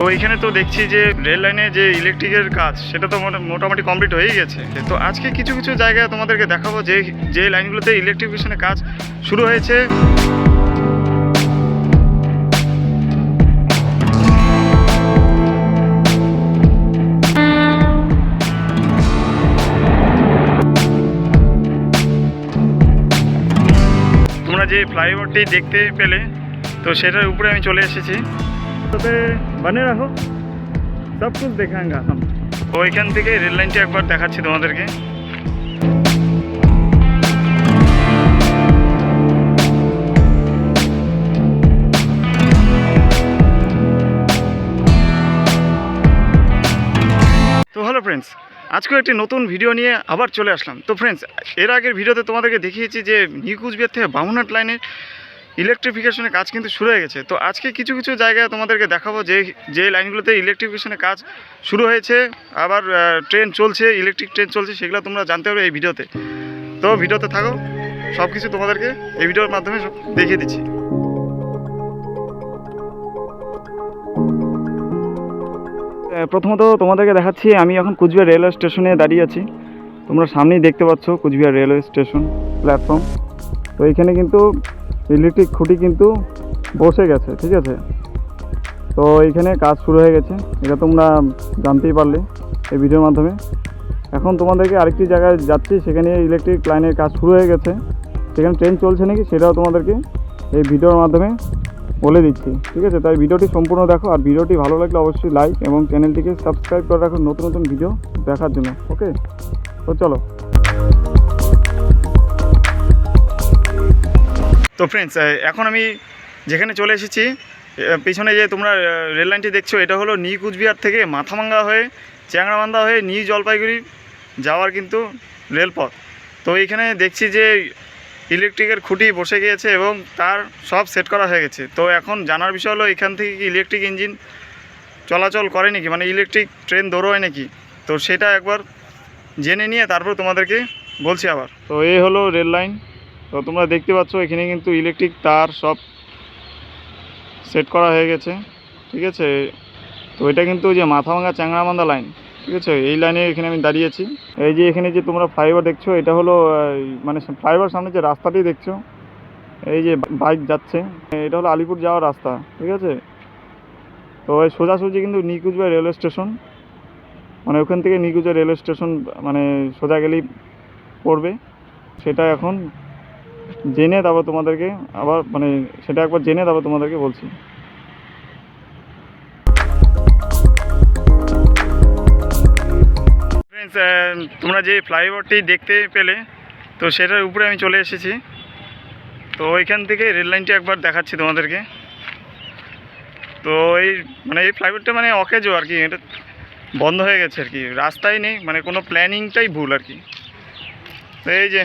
তো এখানে তো দেখছি যে রেল লাইনে যে ইলেকট্রিকের কাজ, সেটা তো মোটা- মোটামুটি কমপ্লিট হয়েই গেছে। তো আজকে কিছু কিছু জায়গায় তোমাদেরকে দেখাবো যে যে লাইনগুলোতে ইলেকট্রিফিকেশনের কাজ শুরু হয়েছে। তোমরা যে ফ্লাইওভারটি দেখতে পেলে, তো সেটার উপরে আমি চলে এসেছি। তবে বানিয়ে রাখো। সব কিছু দেখাঙ্গা হাম ওইখান থেকে রেল লাইনটি একবার দেখাচ্ছি তোমাদেরকে। তো হ্যালো ফ্রেন্ডস আজকেও একটি নতুন ভিডিও নিয়ে আবার চলে আসলাম। তো ফ্রেন্ডস এর আগের ভিডিওতে তোমাদেরকে দেখিয়েছি যে নিউ কুচবিহার থেকে বামুনহাট লাইনের ইলেকট্রিফিকেশনের কাজ কিন্তু শুরু হয়ে গেছে। তো আজকে কিছু কিছু জায়গায় তোমাদেরকে দেখাবো যে যে লাইনগুলোতে ইলেকট্রিফিকেশনের কাজ শুরু হয়েছে। আবার ট্রেন চলছে ইলেকট্রিক ট্রেন চলছে, সেগুলো তোমরা জানতে পারবে এই ভিডিওতে। তো ভিডিওতে থাকো সব কিছু তোমাদেরকে এই ভিডিওর মাধ্যমে দেখিয়ে দিচ্ছি। প্রথমত তোমাদেরকে দেখাচ্ছি, আমি এখন কুচবিহার রেলওয়ে স্টেশনে দাঁড়িয়ে আছি। তোমরা সামনেই দেখতে পাচ্ছ কুচবিহার রেলওয়ে স্টেশন প্ল্যাটফর্ম তো এখানে কিন্তু ইলেকট্রিক খুঁটি কিন্তু বসে গেছে, ঠিক আছে? তো এইখানে কাজ শুরু হয়ে গেছে। এটা তোমরা জানতেই পারলে এই ভিডিওর মাধ্যমে। এখন তোমাদেরকে আরেকটি জায়গায় যাচ্ছি, সেখানে ইলেকট্রিক লাইনের কাজ শুরু হয়ে গেছে। সেখানে ট্রেন চলছে নাকি সেটাও তোমাদেরকে এই ভিডিওর মাধ্যমে বলে দিচ্ছি, ঠিক আছে? তাই ভিডিওটি সম্পূর্ণ দেখো, আর ভিডিওটি ভালো লাগলে অবশ্যই লাইক এবং চ্যানেলটিকে সাবস্ক্রাইব করে রাখো নতুন নতুন ভিডিও দেখার জন্য ওকে তো চলো। তো ফ্রেন্ডস এখন আমি যেখানে চলে এসেছি পিছনে যে তোমরা রেল লাইনটি দেখছ, এটা হলো নিউ কুচবিহার থেকে মাথাভাঙ্গা হয়ে চ্যাংরাবান্ধা হয়ে নিউ জলপাইগুড়ি যাওয়ার কিন্তু রেলপথ। তো এইখানে দেখছি যে ইলেকট্রিকের খুঁটি বসে গিয়েছে এবং তার সব সেট করা হয়ে গেছে। তো এখন জানার বিষয় হলো, এখান থেকে কি ইলেকট্রিক ইঞ্জিন চলাচল করে নাকি? মানে ইলেকট্রিক ট্রেন দৌড়োয় নাকি? তো সেটা একবার জেনে নিয়ে তারপর তোমাদেরকে বলছি আবার। তো এই হলো রেল লাইন তো তোমরা দেখতে পাচ্ছ, এখানে কিন্তু ইলেকট্রিক তার সব সেট করা হয়ে গেছে, ঠিক আছে? তো এটা কিন্তু যে মাথাভাঙ্গা চ্যাংরামান্দা লাইন ঠিক আছে? এই লাইনে এখানে আমি দাঁড়িয়েছি। এই যে এখানে যে তোমরা ফ্লাইওভার দেখছ, এটা হলো মানে ফ্লাইওভার সামনে যে রাস্তাটি দেখছ, এই যে বাইক যাচ্ছে, এটা হলো আলিপুর যাওয়ার রাস্তা, ঠিক আছে? তো এই সোজাসুজি কিন্তু নিকুচবিহার রেলওয়ে স্টেশন মানে ওখান থেকে নিকুচবিহার রেলওয়ে স্টেশন মানে সোজা গেলেই পড়বে, সেটা এখন জেনে তারপর তোমাদেরকে আবার মানে সেটা একবার জেনে তারপর তোমাদেরকে বলছি। তোমরা যে ফ্লাইওভারটি দেখতে পেলে, তো সেটার উপরে আমি চলে এসেছি। তো ওইখান থেকে রেল লাইনটি একবার দেখাচ্ছি তোমাদেরকে। তো এই মানে এই ফ্লাইওভারটা মানে অকেজো আর কি, এটা বন্ধ হয়ে গেছে আর কি। রাস্তাই নেই মানে কোনো প্ল্যানিংটাই ভুল আর কি। এই যে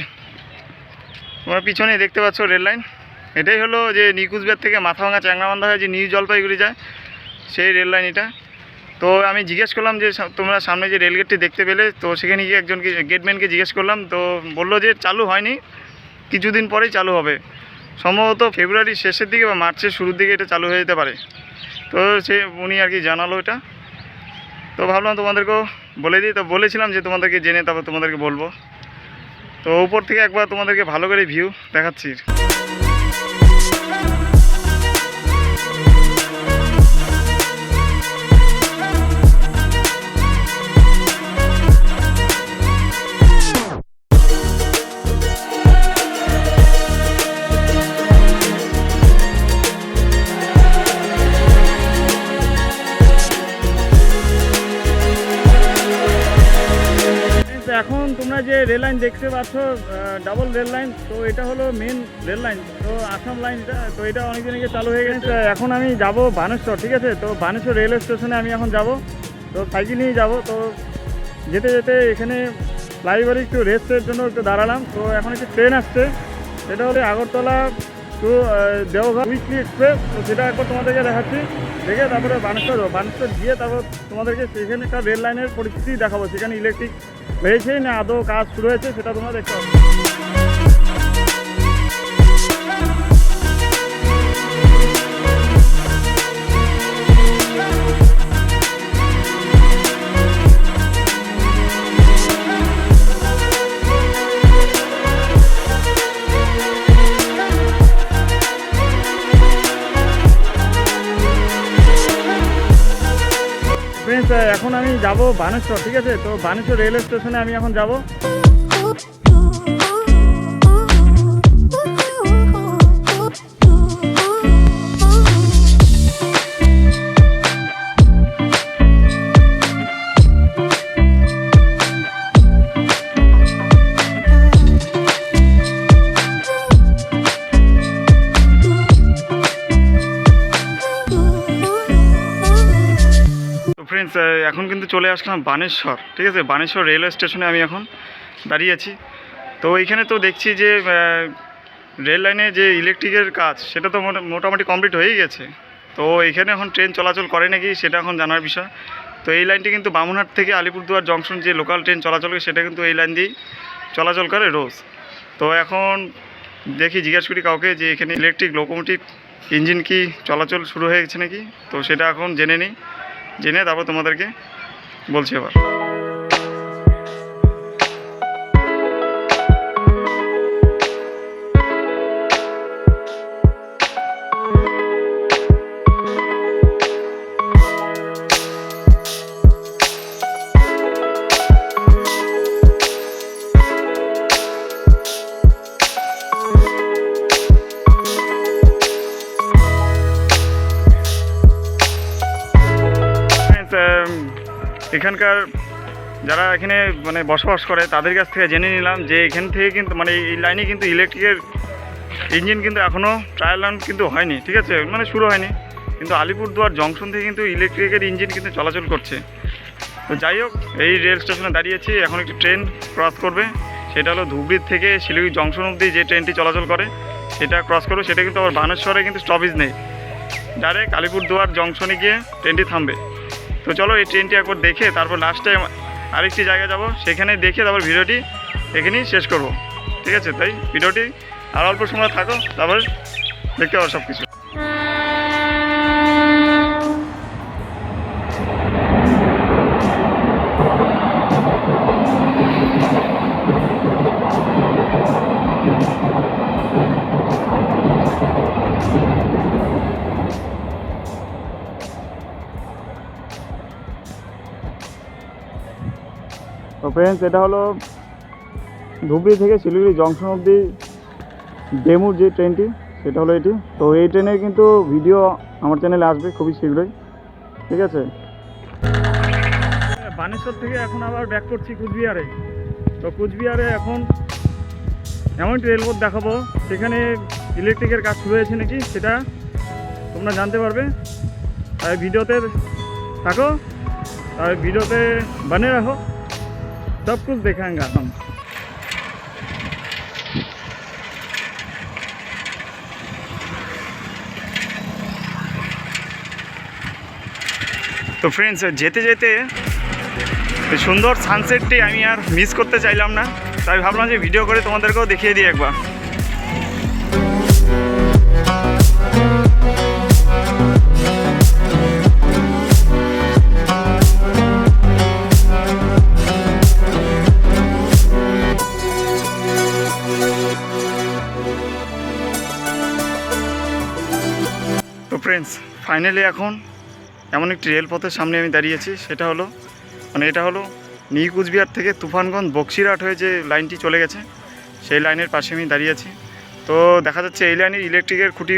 তোমরা পিছনে দেখতে পাচ্ছ রেল লাইন। এটাই হলো যে নিকুচবিহার থেকে মাথাভাঙা চ্যাংরাবান্ধা হয়ে যে নিউ জলপাইগুড়ি যায়, সেই রেল লাইন এটা। তো আমি জিজ্ঞেস করলাম যে তোমরা সামনে যে রেলগেটটি দেখতে পেলে, তো সেখানে গিয়ে একজন গেটম্যানকে জিজ্ঞেস করলাম। তো বলল যে চালু হয়নি, কিছুদিন পরেই চালু হবে। সম্ভবত ফেব্রুয়ারির শেষের দিকে বা মার্চের শুরুর দিকে এটা চালু হয়ে যেতে পারে। তো সে, উনি আর কি জানালো এটা। তো ভাবলাম তোমাদেরকেও বলে দিই। তো বলেছিলাম যে তোমাদেরকে জেনে তারপর তোমাদেরকে বলব। তো উপর থেকে একবার তোমাদেরকে ভালো করে ভিউ দেখাচ্ছি। তোমরা যে রেল লাইন দেখতে পাচ্ছ ডাবল রেল লাইন তো এটা হলো মেন রেল লাইন তো আসাম লাইন তো এটা অনেকদিন আগে চালু হয়ে গেছে। এখন আমি যাব বানেশ্বর, ঠিক আছে? তো বানেশ্বর রেলওয়ে স্টেশনে আমি এখন যাব। তো সাইকেল নিয়ে যাব। তো যেতে যেতে এখানে ফ্লাইওভারে একটু রেস্টের জন্য একটু দাঁড়ালাম। তো এখন একটু ট্রেন আসছে। সেটা হলো Agartala to Deoghar weekly express, তো সেটা একবার তোমাদেরকে দেখাচ্ছি দেখে তারপরে বানেশ্বর। বানেশ্বর গিয়ে তারপর তোমাদেরকে সেখানকার রেল লাইনের পরিস্থিতি দেখাবো সেখানে ইলেকট্রিক হয়েছে না আদৌ কাজ শুরু হয়েছে, সেটা তোমরা দেখতে পাবে ফ্রেন্ডস এখন আমি যাব বানেশ্বর ঠিক আছে? তো বানেশ্বর রেল স্টেশনে আমি এখন যাব। এখন কিন্তু চলে আসলাম বানেশ্বর, ঠিক আছে? বানেশ্বর রেলওয়ে স্টেশনে আমি এখন দাঁড়িয়ে আছি। তো এইখানে তো দেখছি যে রেল লাইনে যে ইলেকট্রিকের কাজ, সেটা তো মোটা- মোটামুটি কমপ্লিট হয়েই গেছে। তো এখানে এখন ট্রেন চলাচল করে নাকি, সেটা এখন জানার বিষয়। তো এই লাইনটি কিন্তু বামুনহাট থেকে আলিপুরদুয়ার জংশন যে লোকাল ট্রেন চলাচল করে, সেটা কিন্তু এই লাইন দিয়েই চলাচল করে রোজ। তো এখন দেখি, জিজ্ঞাসা করি কাউকে যে এখানে ইলেকট্রিক লোকোমোটিভ ইঞ্জিন কি চলাচল শুরু হয়ে গেছে নাকি? তো সেটা এখন জেনে নিই। জেনে তারপর তোমাদেরকে বলছি এবার এখানকার যারা এখানে মানে বসবাস করে, তাদের কাছ থেকে জেনে নিলাম যে এখান থেকে কিন্তু মানে এই লাইনে কিন্তু ইলেকট্রিকের ইঞ্জিন কিন্তু এখনও ট্রায়াল রান কিন্তু হয়নি, ঠিক আছে? মানে শুরু হয়নি। কিন্তু আলিপুরদুয়ার জংশন থেকে কিন্তু ইলেকট্রিকের ইঞ্জিন কিন্তু চলাচল করছে। তো যাই হোক, এই রেল স্টেশনে দাঁড়িয়েছি, এখন একটি ট্রেন ক্রস করবে। সেটা হলো ধুবড়ির থেকে শিলিগুড়ি জংশন অবধি যে ট্রেনটি চলাচল করে, সেটা ক্রস করবে। সেটা কিন্তু আবার বানেশ্বরে কিন্তু স্টপেজ নেই। ডাইরেক্ট আলিপুরদুয়ার জংশনে গিয়ে ট্রেনটি থামবে। তো চলো এই ট্রেনটি একবার দেখে তারপর লাস্টে আরেকটি জায়গায় যাব, সেখানে দেখে তারপর ভিডিওটি এখানেই শেষ করব। ঠিক আছে, তাই ভিডিওটি আর অল্প সময় থাকো, তারপর দেখতে পাবো সব কিছু তো ফ্রেন্ডস এটা হলো ধুবড়ি থেকে শিলিগুড়ি জংশন অবধি ডেমুর যে ট্রেনটি সেটা হলো এটি। তো এই ট্রেনের কিন্তু ভিডিও আমার চ্যানেলে আসবে খুবই শীঘ্রই। ঠিক আছে? বানেশ্বর থেকে এখন আবার ব্যাক করছি কুচবিহারে। তো কুচবিহারে এখন এমন রেলপথ দেখাবো, সেখানে ইলেকট্রিকের কাজ শুরু হয়েছে নাকি, সেটা তোমরা জানতে পারবে। তাই ভিডিওতে থাকো, আর ভিডিওতে বানিয়ে রাখো। सब कुछ दिखाएंगे हम তো ফ্রেন্ডস যেতে যেতে এই সুন্দর সানসেটটি আমি আর মিস করতে চাইলাম না তাই ভাবলাম যে ভিডিও করে তোমাদেরকেও দেখিয়ে দিই একবার ফ্রেন্ডস ফাইনালি এখন এমন একটি রেলপথের সামনে আমি দাঁড়িয়েছি, সেটা হলো মানে এটা হলো নিউ কুচবিহার থেকে তুফানগঞ্জ বক্সিরহাট হয়ে যে লাইনটি চলে গেছে, সেই লাইনের পাশে আমি দাঁড়িয়ে আছি। তো দেখা যাচ্ছে এই লাইনে ইলেকট্রিকের খুঁটি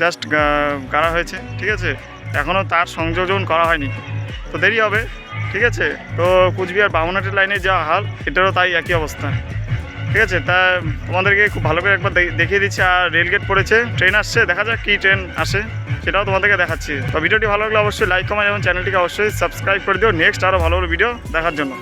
জাস্ট গাড়া হয়েছে, ঠিক আছে? এখনও তার সংযোজন করা হয়নি। তো দেরি হবে, ঠিক আছে? তো কুচবিহার বামনহাটের লাইনে যা হাল, এটারও তাই একই অবস্থা। ঠিক আছে, তা তোমাদেরকে খুব ভালো করে একবার দেখিয়ে দিচ্ছি, আর রেলগেট পড়েছে, ট্রেন আসছে, দেখা যাক কী ট্রেন আসে, সেটাও তোমাদেরকে দেখাচ্ছি। তো ভিডিওটি ভালো লাগলে অবশ্যই লাইক কমেন্ট এবং চ্যানেলটিকে অবশ্যই সাবস্ক্রাইব করে দিও। নেক্সট আরও ভালো ভালো ভিডিও দেখার জন্য।